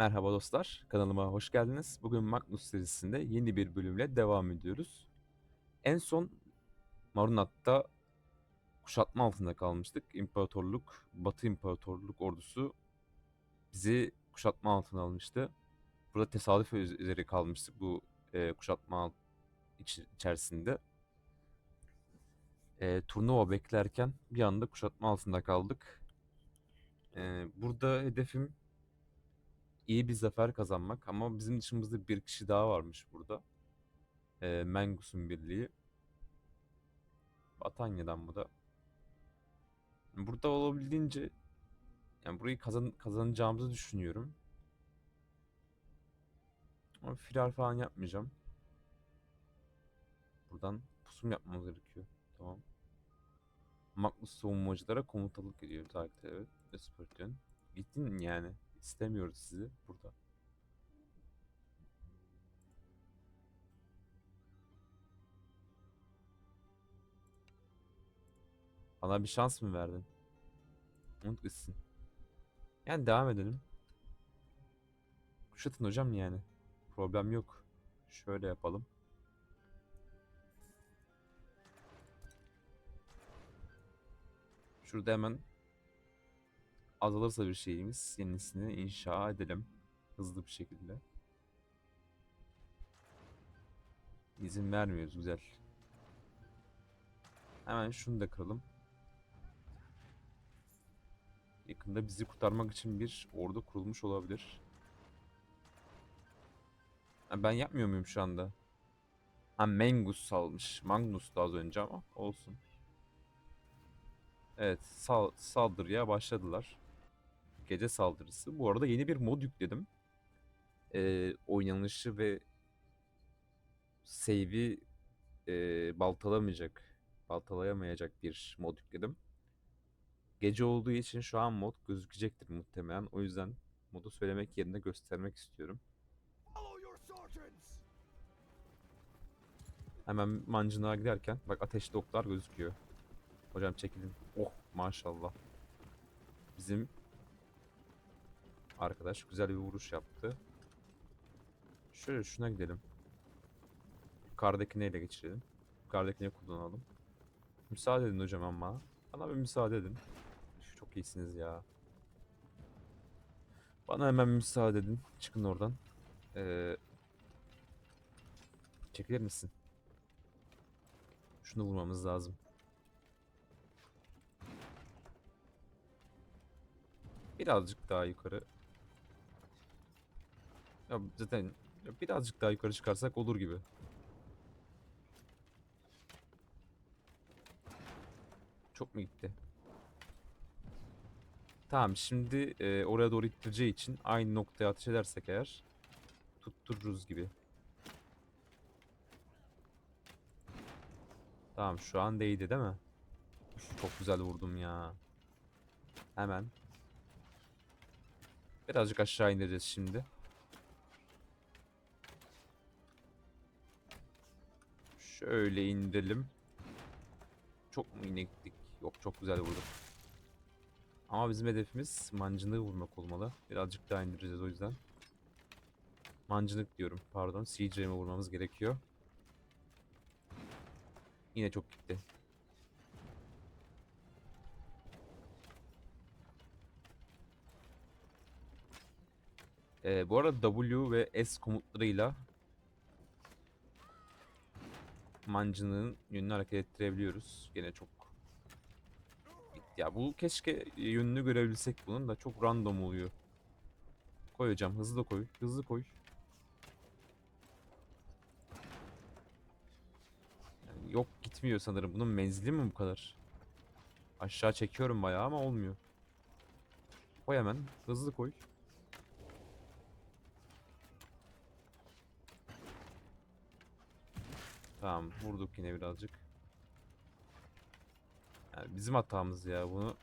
Merhaba dostlar, kanalıma hoş geldiniz. Bugün Magnus serisinde yeni bir bölümle devam ediyoruz. En son Marunat'ta kuşatma altında kalmıştık. İmparatorluk, Batı İmparatorluk ordusu bizi kuşatma altına almıştı. Burada tesadüf üz- üzeri kalmıştık bu e, kuşatma iç- içerisinde. E, turnuva beklerken bir anda kuşatma altında kaldık. E, burada hedefim iyi bir zafer kazanmak ama bizim dışımızda bir kişi daha varmış burada. Ee, Mengus'un birliği. Batanya'dan bu da. Burada olabildiğince yani burayı kazan kazanacağımızı düşünüyorum. Ama firar falan yapmayacağım. Buradan pusum yapmamız gerekiyor. Tamam. Magnus savunmacılara komutalık ediyor takipte evet. Espartiyon. Gittin yani. İstemiyoruz sizi burada. Bana bir şans mı verdin? Unut gitsin. Yani devam edelim. Kuşatın hocam yani. Problem yok. Şöyle yapalım. Şurada hemen azalırsa bir şeyimiz yenisini inşa edelim. Hızlı bir şekilde. İzin vermiyoruz güzel. Hemen şunu da kıralım. Yakında bizi kurtarmak için bir ordu kurulmuş olabilir. Ben yapmıyor muyum şu anda? Ha Mengus salmış. Magnus da az önce ama olsun. Evet sal saldırıya başladılar. Gece saldırısı. Bu arada yeni bir mod yükledim. Ee, oynanışı ve save'i e, baltalamayacak, baltalayamayacak bir mod yükledim. Gece olduğu için şu an mod gözükecektir muhtemelen. O yüzden modu söylemek yerine göstermek istiyorum. Hemen mancınığa giderken bak ateşli oklar gözüküyor. Hocam çekilin. Oh maşallah. Bizim arkadaş güzel bir vuruş yaptı. Şöyle şuna gidelim. Yukarıdakini ele geçirelim. Yukarıdakini kullanalım. Müsaade edin hocam ama. Bana bir müsaade edin. Çok iyisiniz ya. Bana hemen müsaade edin. Çıkın oradan. Ee, çekilir misin? Şunu vurmamız lazım. Birazcık daha yukarı. Ya zaten ya birazcık daha yukarı çıkarsak olur gibi. Çok mu gitti? Tamam şimdi e, oraya doğru ittireceği için aynı noktaya ateş edersek eğer tuttururuz gibi. Tamam şu an değdi değil mi? Çok güzel vurdum ya. Hemen. Birazcık aşağı indireceğiz şimdi. Şöyle indirelim. Çok mu inektik? Yok çok güzel vurduk. Ama bizim hedefimiz mancınığı vurmak olmalı. Birazcık daha indireceğiz o yüzden. Mancınık diyorum pardon. Ram'i vurmamız gerekiyor. Yine çok gitti. Ee, bu arada W ve S komutlarıyla mancının yönünü hareket ettirebiliyoruz. Gene çok ya bu keşke yönünü görebilsek bunun da çok random oluyor. Koy hocam hızlı koy. Hızlı koy. Yani yok gitmiyor sanırım. Bunun menzili mi bu kadar? Aşağı çekiyorum bayağı ama olmuyor. Koy hemen. Hızlı koy. Tamam vurduk yine birazcık. Yani bizim hatamız ya bunu.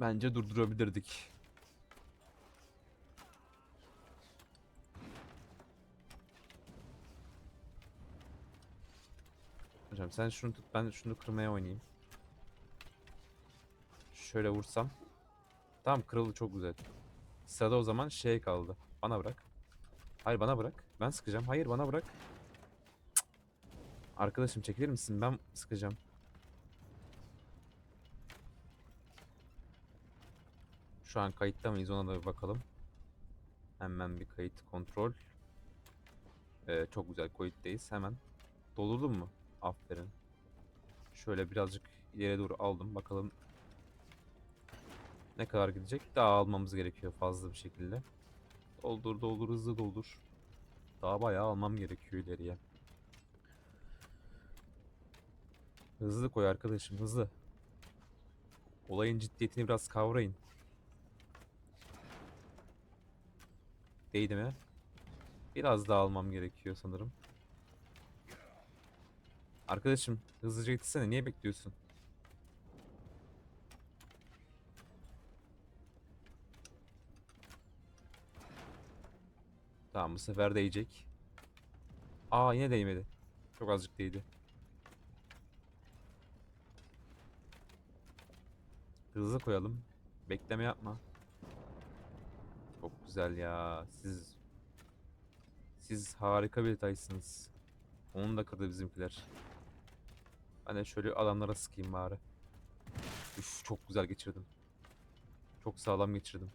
Bence durdurabilirdik. Hocam sen şunu tut ben şunu kırmaya oynayayım. Şöyle vursam. Tamam kırıldı çok güzel. Sırada o zaman şey kaldı. Bana bırak. Hayır bana bırak. Ben sıkacağım. Hayır bana bırak. Cık. Arkadaşım çekilir misin? Ben sıkacağım. Şu an kayıtta mıyız ona da bir bakalım. Hemen bir kayıt kontrol. Ee, çok güzel kayıttayız. Hemen. Doldurdun mu? Aferin. Şöyle birazcık ileri doğru aldım. Bakalım ne kadar gidecek? Daha almamız gerekiyor fazla bir şekilde. Doldur doldur hızlı doldur. Daha bayağı almam gerekiyor ileriye. Hızlı koy arkadaşım hızlı. Olayın ciddiyetini biraz kavrayın. Değdi mi? Biraz daha almam gerekiyor sanırım. Arkadaşım hızlıca gitsene niye bekliyorsun? Tamam bu sefer değecek. Aa yine değmedi. Çok azıcık değdi. Hızlı koyalım. Bekleme yapma. Çok güzel ya. Siz siz harika bir detaysınız. Onu da kırdı bizimkiler. Ben de şöyle adamlara sıkayım bari. Üf çok güzel geçirdim. Çok sağlam geçirdim.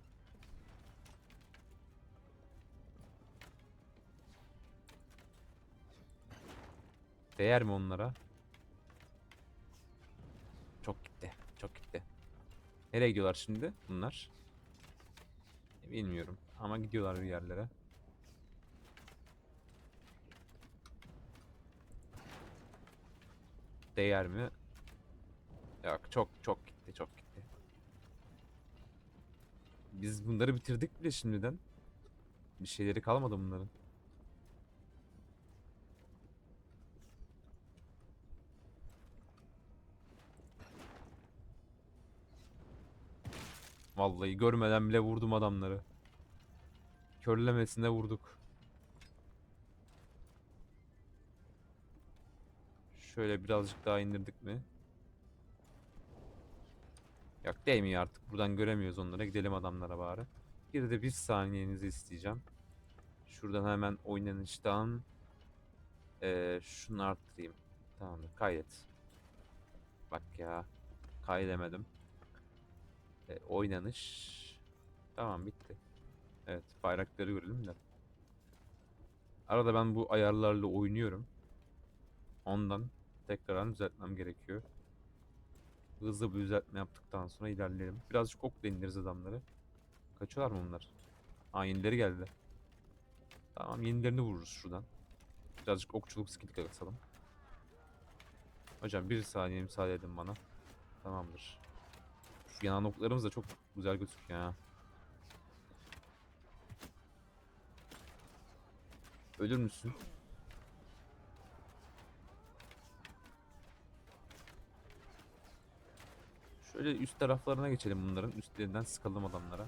Değer mi onlara? Çok gitti. Çok gitti. Nereye gidiyorlar şimdi bunlar? Bilmiyorum. Ama gidiyorlar bir yerlere. Değer mi? Yok çok çok gitti çok gitti. Biz bunları bitirdik bile şimdiden. Bir şeyleri kalmadı bunların. Vallahi görmeden bile vurdum adamları. Körlemesine vurduk. Şöyle birazcık daha indirdik mi? Yok değmiyor artık. Buradan göremiyoruz onlara. Gidelim adamlara bari. Bir de bir saniyenizi isteyeceğim. Şuradan hemen oynanıştan eee şunu arttırayım. Tamamdır. Kaydet. Bak ya. Kaydemedim. E, oynanış. Tamam bitti. Evet bayrakları görelim de. Arada ben bu ayarlarla oynuyorum. Ondan tekrardan düzeltmem gerekiyor. Hızlı bir düzeltme yaptıktan sonra ilerleyelim. Birazcık ok indiririz adamları. Kaçıyorlar mı bunlar? Aa yenileri geldi. Tamam yenilerini vururuz şuradan. Birazcık okçuluk skill'i kasalım. Hocam bir saniye müsaade edin bana. Tamamdır. Yanan oklarımız da çok güzel gözüküyor ha. Ölür müsün? Şöyle üst taraflarına geçelim bunların. Üstlerinden sıkalım adamlara.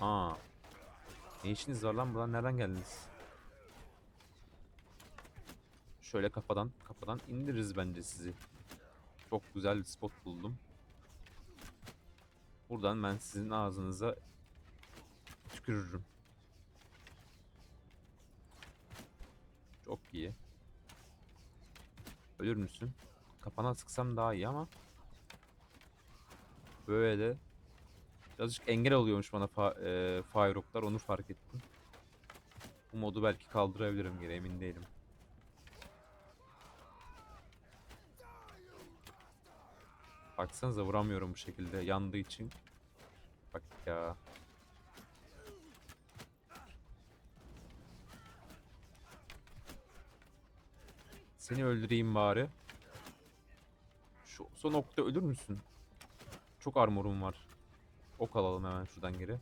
Aa. Ne işiniz var lan buradan nereden geldiniz? Şöyle kafadan kafadan indiririz bence sizi. Çok güzel bir spot buldum. Buradan ben sizin ağzınıza tükürürüm. Çok iyi. Ölür müsün? Kafana sıksam daha iyi ama böyle birazcık engel oluyormuş bana fa e, Firehawk'lar onu fark ettim. Bu modu belki kaldırabilirim geri emin değilim. Baksanıza vuramıyorum bu şekilde yandığı için. Bak ya. Seni öldüreyim bari. Şu son okta ölür müsün? Çok armorum var. Ok alalım hemen şuradan geri.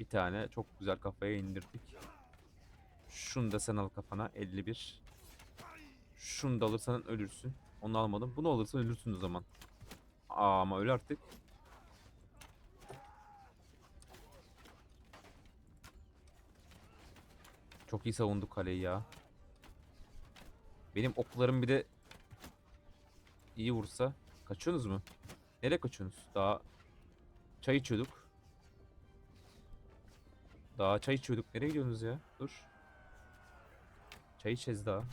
Bir tane çok güzel kafaya indirdik. Şunu da sen al kafana 51. Şunu da alırsan ölürsün. Onu almadım. Bunu alırsan ölürsün o zaman. Aa, ama öl artık. Çok iyi savunduk kaleyi ya. Benim oklarım bir de iyi vursa. Kaçıyorsunuz mu? Nereye kaçıyorsunuz? Daha çay içiyorduk. Daha çay içiyorduk. Nereye gidiyorsunuz ya? Dur. Çay içeceğiz daha.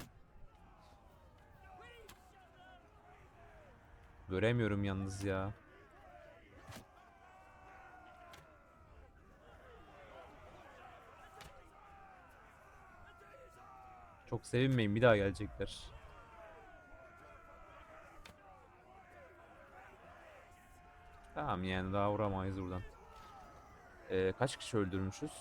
Göremiyorum yalnız ya. Çok sevinmeyin bir daha gelecekler. Tamam yani daha vuramayız buradan. Ee, kaç kişi öldürmüşüz?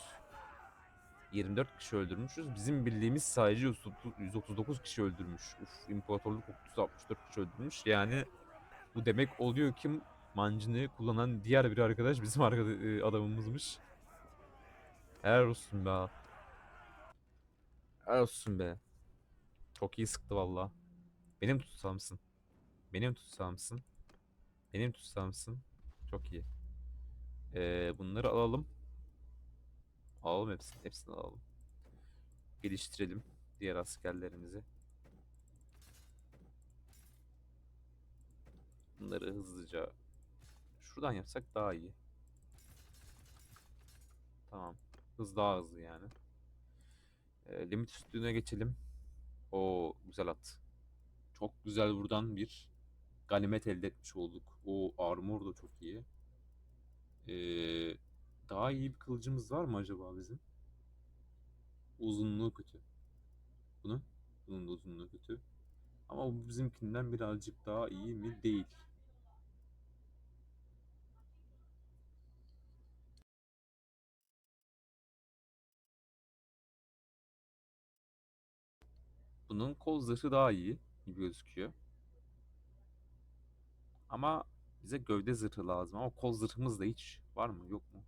24 kişi öldürmüşüz. Bizim bildiğimiz sadece 130 139 kişi öldürmüş. Uf, İmparatorluk 364 kişi öldürmüş. Yani bu demek oluyor ki mancını kullanan diğer bir arkadaş bizim e, adamımızmış. Helal olsun be. Helal olsun be. Çok iyi sıktı valla. Benim tutsağımsın. Benim tutsağımsın. Benim tutsağımsın. Çok iyi. Ee, bunları alalım. Alalım hepsini. Hepsini alalım. Geliştirelim diğer askerlerimizi. Bunları hızlıca şuradan yapsak daha iyi. Tamam. Hız daha hızlı yani. Ee, limit üstüne geçelim. O güzel at. Çok güzel buradan bir ganimet elde etmiş olduk. O armor da çok iyi. Ee, daha iyi bir kılıcımız var mı acaba bizim? Uzunluğu kötü. Bunun? Bunun da uzunluğu kötü. Ama bu bizimkinden birazcık daha iyi mi? Değil. Bunun kol zırhı daha iyi gibi gözüküyor. Ama bize gövde zırhı lazım. Ama kol zırhımız da hiç var mı yok mu?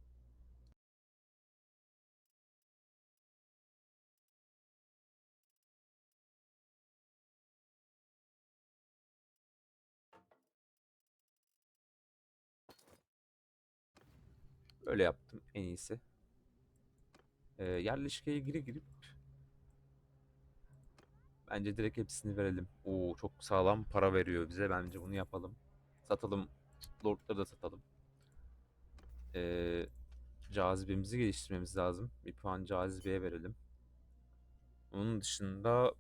Öyle yaptım en iyisi. Ee, yerleşkeye gire girip bence direkt hepsini verelim. Oo çok sağlam para veriyor bize. Bence bunu yapalım. Satalım. Lordları da satalım. Ee, cazibemizi geliştirmemiz lazım. Bir puan cazibeye verelim. Onun dışında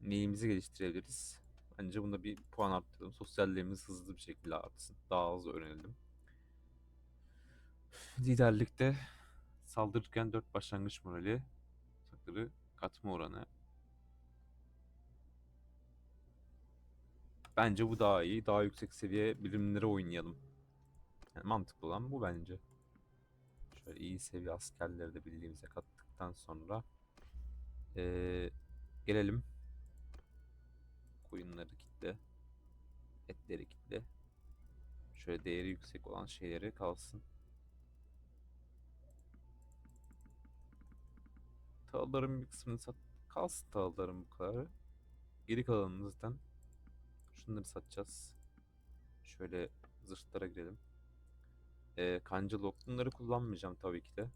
neyimizi geliştirebiliriz? Bence bunda bir puan arttıralım. Sosyalliğimiz hızlı bir şekilde artsın. Daha hızlı öğrenelim. Liderlikte saldırırken 4 başlangıç morali, sakırı katma oranı. Bence bu daha iyi. Daha yüksek seviye birimlere oynayalım. Yani mantıklı olan bu bence. Şöyle iyi seviye askerleri de bildiğimize kattıktan sonra ee, gelelim. Koyunları kitle. Etleri kitle. Şöyle değeri yüksek olan şeyleri kalsın. Tağların bir kısmını sat. Kalsın tağların bu kadarı. Geri kalanını zaten şunları satacağız. Şöyle zırhlara girelim. Ee, kancıl ok. Bunları kullanmayacağım tabii ki de.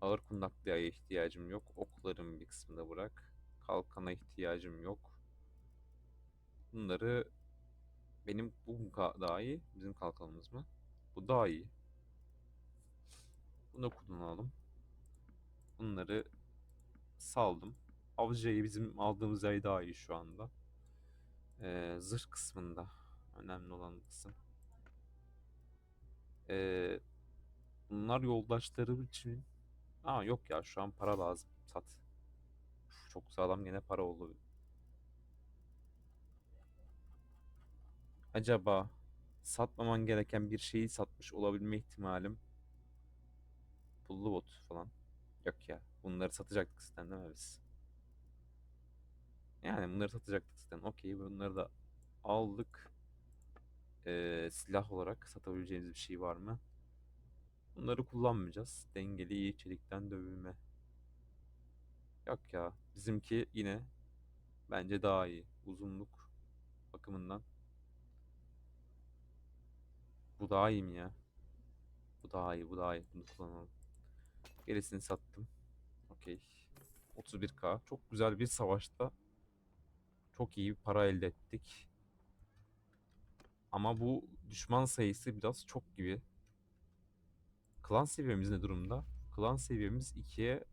Ağır kundaklıya ihtiyacım yok. Okların bir kısmını bırak. Kalkana ihtiyacım yok. Bunları benim bu mu daha iyi? Bizim kalkanımız mı? Bu daha iyi. Bunu kullanalım. Bunları saldım. Avcıyı bizim aldığımız yay daha iyi şu anda. Ee, zırh kısmında önemli olan kısım. Ee, bunlar yoldaşları için... Aa yok ya şu an para lazım. Sat. Çok sağlam yine para oldu. Acaba satmaman gereken bir şeyi satmış olabilme ihtimalim pullu bot falan. Yok ya. Bunları satacaktık zaten değil mi biz? Yani bunları satacaktık zaten. Okey bunları da aldık. Ee, silah olarak satabileceğimiz bir şey var mı? Bunları kullanmayacağız. Dengeli iyi çelikten dövülme. Yok ya. Bizimki yine bence daha iyi. Uzunluk bakımından. Bu daha iyi mi ya? Bu daha iyi, bu daha iyi. Bunu kullanalım. Gerisini sattım. Okey. 31k. Çok güzel bir savaşta Çok iyi bir para elde ettik. Ama bu düşman sayısı biraz çok gibi. Klan seviyemiz ne durumda? Klan seviyemiz 2'ye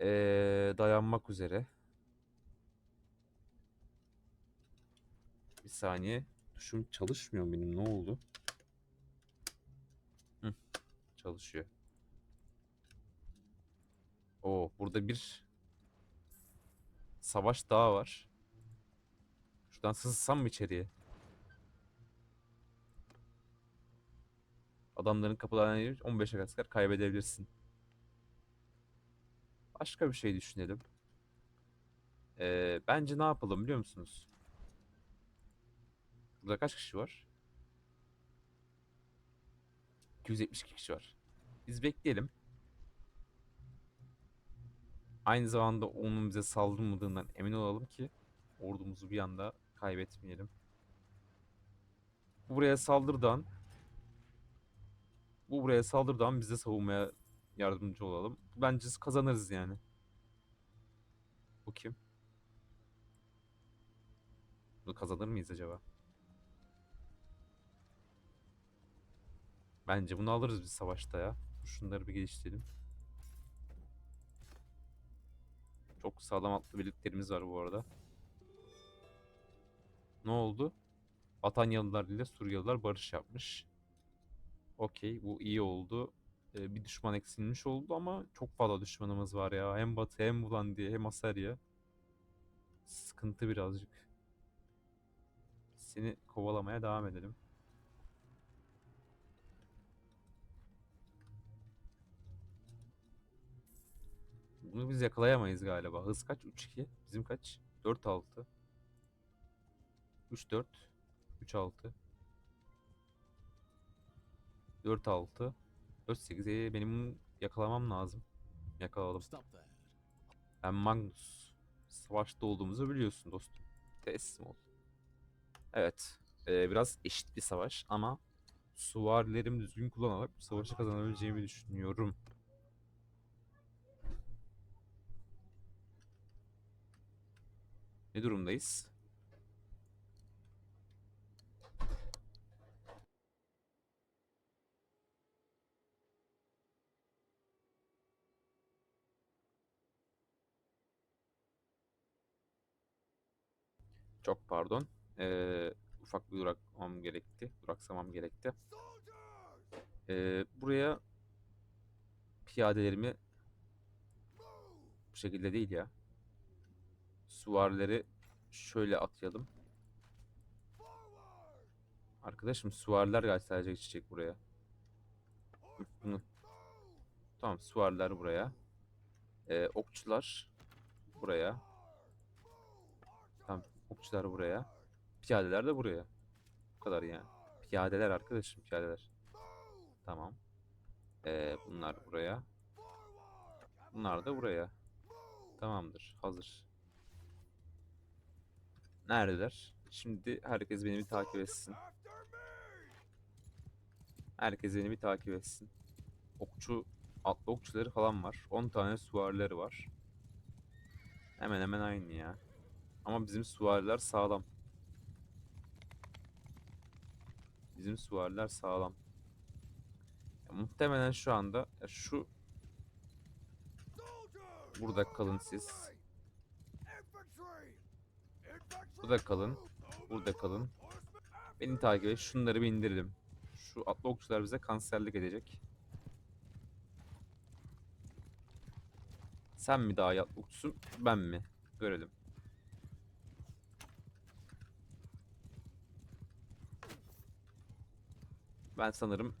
eee, dayanmak üzere. Bir saniye. Tuşum çalışmıyor benim. Ne oldu? Hı, çalışıyor. Oo, burada bir savaş daha var. Şuradan sızsam mı içeriye? Adamların kapılarına girip 15 asker kaybedebilirsin. Başka bir şey düşünelim. Ee, bence ne yapalım biliyor musunuz? Burada kaç kişi var? 272 kişi var. Biz bekleyelim. Aynı zamanda onun bize saldırmadığından emin olalım ki ordumuzu bir anda kaybetmeyelim. Bu buraya saldırdan bu buraya saldırdan biz de savunmaya yardımcı olalım. Bence kazanırız yani. Bu kim? Bunu kazanır mıyız acaba? Bence bunu alırız biz savaşta ya. Şunları bir geliştirelim. Çok sağlam atlı birliklerimiz var bu arada. Ne oldu? Atanyalılar ile Suriyeliler barış yapmış. Okey bu iyi oldu. Ee, bir düşman eksilmiş oldu ama çok fazla düşmanımız var ya. Hem Batı hem Bulandiye hem Asarya. Sıkıntı birazcık. Seni kovalamaya devam edelim. Bunu biz yakalayamayız galiba. Hız kaç? 3-2. Bizim kaç? 4-6. 3-4. 3-6. 4-6. 4-8. Ee, benim yakalamam lazım. Yakaladım. Ben Magnus. Savaşta olduğumuzu biliyorsun dostum. Teslim ol. Evet. ee, biraz eşit bir savaş ama süvarilerimi düzgün kullanarak bu savaşı kazanabileceğimi düşünüyorum. Ne durumdayız? Çok pardon. Ee, ufak bir duraklamam gerekti. Duraksamam gerekti. Ee, buraya piyadelerimi bu şekilde değil ya. Süvarileri şöyle atayalım. Arkadaşım süvariler gel sadece geçecek buraya. Bunu tamam süvariler buraya. Ee, okçular buraya. Tamam okçular buraya. Piyadeler de buraya. Bu kadar yani. Piyadeler arkadaşım piyadeler. Tamam. Ee, bunlar buraya. Bunlar da buraya. Tamamdır. Hazır. Neredeler? Şimdi herkes beni bir takip etsin. Herkes beni bir takip etsin. Okçu, atlı okçuları falan var. 10 tane süvarileri var. Hemen hemen aynı ya. Ama bizim süvariler sağlam. Bizim süvariler sağlam. Ya muhtemelen şu anda şu burada kalın siz. Burada kalın. Burada kalın. Beni takip et. Şunları bir indirelim. Şu atlı okçular bize kanserlik edecek. Sen mi daha atlı okçusun, ben mi? Görelim. Ben sanırım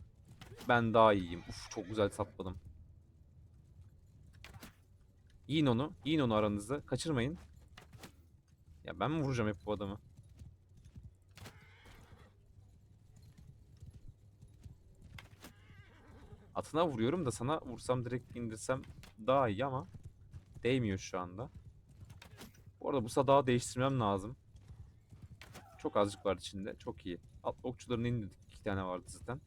ben daha iyiyim. Uf çok güzel sapladım. Yiyin onu. Yiyin onu aranızda. Kaçırmayın. Ya ben mi vuracağım hep bu adamı? Atına vuruyorum da sana vursam direkt indirsem daha iyi ama değmiyor şu anda. Bu arada bu sadağı değiştirmem lazım. Çok azıcık var içinde. Çok iyi. Atlı okçularını indirdik. İki tane vardı zaten.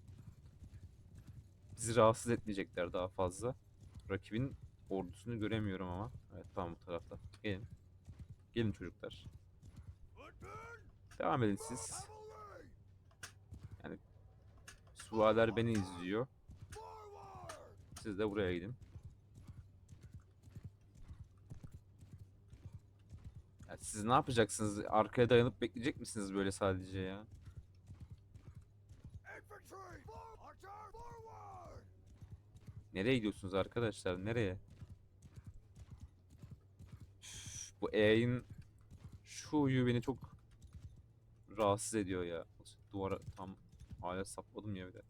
Bizi rahatsız etmeyecekler daha fazla. Rakibin ordusunu göremiyorum ama. Evet tamam bu tarafta. Gelin. Gelin çocuklar. Devam edin siz. cavalry. Süvariler beni izliyor. Siz de buraya gidin. Ya siz ne yapacaksınız? Arkaya dayanıp bekleyecek misiniz böyle sadece ya? Nereye gidiyorsunuz arkadaşlar? Nereye? Üf, bu AI'nin şu huyu beni çok rahatsız ediyor ya. Duvara tam hala sapladım ya bir de.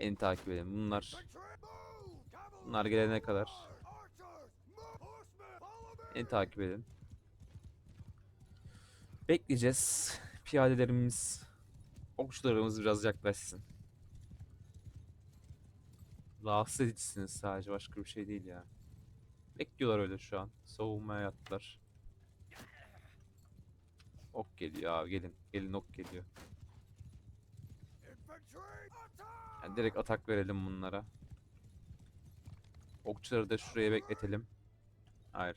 Beni takip edin. Bunlar. Bunlar gelene kadar beni takip edin. Bekleyeceğiz. Piyadelerimiz, okçularımız biraz yaklaşsın. Rahatsız edicisiniz sadece başka bir şey değil ya. Bekliyorlar öyle şu an. Savunmaya yattılar. Ok geliyor abi gelin. Gelin ok geliyor. Yani direkt atak verelim bunlara. Okçuları da şuraya bekletelim. Hayır.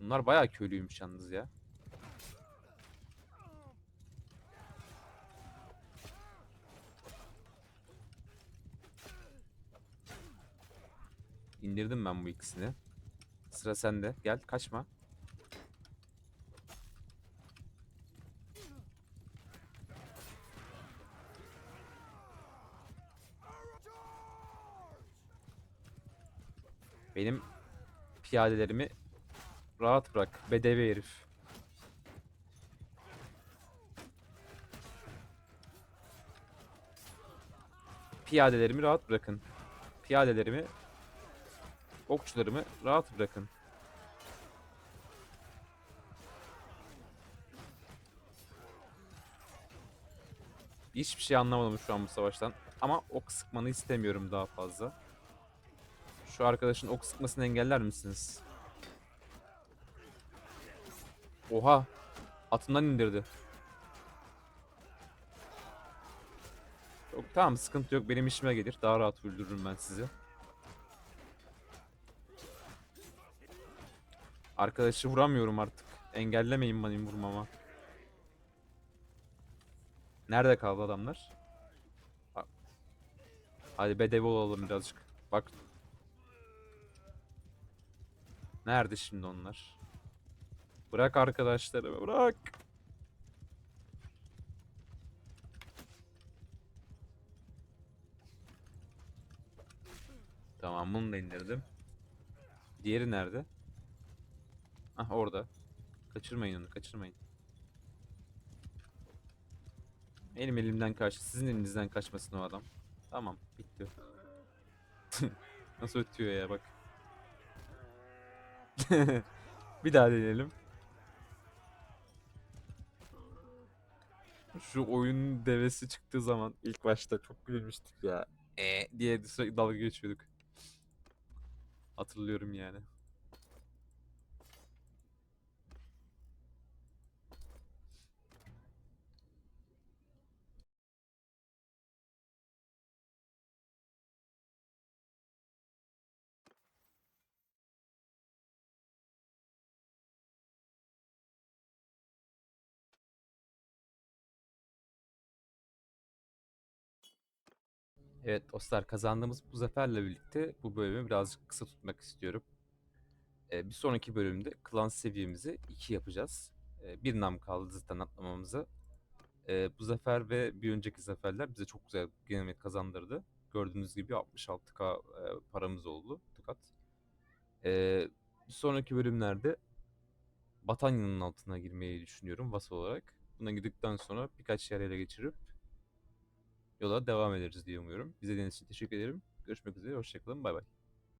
Bunlar bayağı köylüymüş yalnız ya. İndirdim ben bu ikisini. Sıra sende. Gel kaçma. Charge. Benim piyadelerimi rahat bırak. Bedevi herif. Piyadelerimi rahat bırakın. Piyadelerimi, okçularımı rahat bırakın. Hiçbir şey anlamadım şu an bu savaştan. Ama ok sıkmanı istemiyorum daha fazla. Şu arkadaşın ok sıkmasını engeller misiniz? Oha! Atından indirdi. Yok tamam sıkıntı yok benim işime gelir. Daha rahat öldürürüm ben sizi. Arkadaşı vuramıyorum artık. Engellemeyin benim vurmama. Nerede kaldı adamlar? Hadi bedevi olalım birazcık. Bak. Nerede şimdi onlar? Bırak arkadaşlarımı bırak. Tamam bunu da indirdim. Diğeri nerede? Ah orada. Kaçırmayın onu kaçırmayın. Benim elimden kaç, sizin elinizden kaçmasın o adam. Tamam, bitti. Nasıl ötüyor ya bak. Bir daha deneyelim. Şu oyun devesi çıktığı zaman ilk başta çok gülmüştük ya. E diye sürekli dalga geçiyorduk. Hatırlıyorum yani. Evet dostlar kazandığımız bu zaferle birlikte bu bölümü birazcık kısa tutmak istiyorum. Ee, bir sonraki bölümde klan seviyemizi 2 yapacağız. Ee, bir nam kaldı zaten atlamamıza. Ee, bu zafer ve bir önceki zaferler bize çok güzel ganimet kazandırdı. Gördüğünüz gibi 66k e, paramız oldu. Tıkat. Ee, bir sonraki bölümlerde Batanya'nın altına girmeyi düşünüyorum Vas olarak. Buna girdikten sonra birkaç yer ele geçirip yola devam ederiz diye umuyorum. İzlediğiniz için teşekkür ederim. Görüşmek üzere, hoşçakalın, bay bay.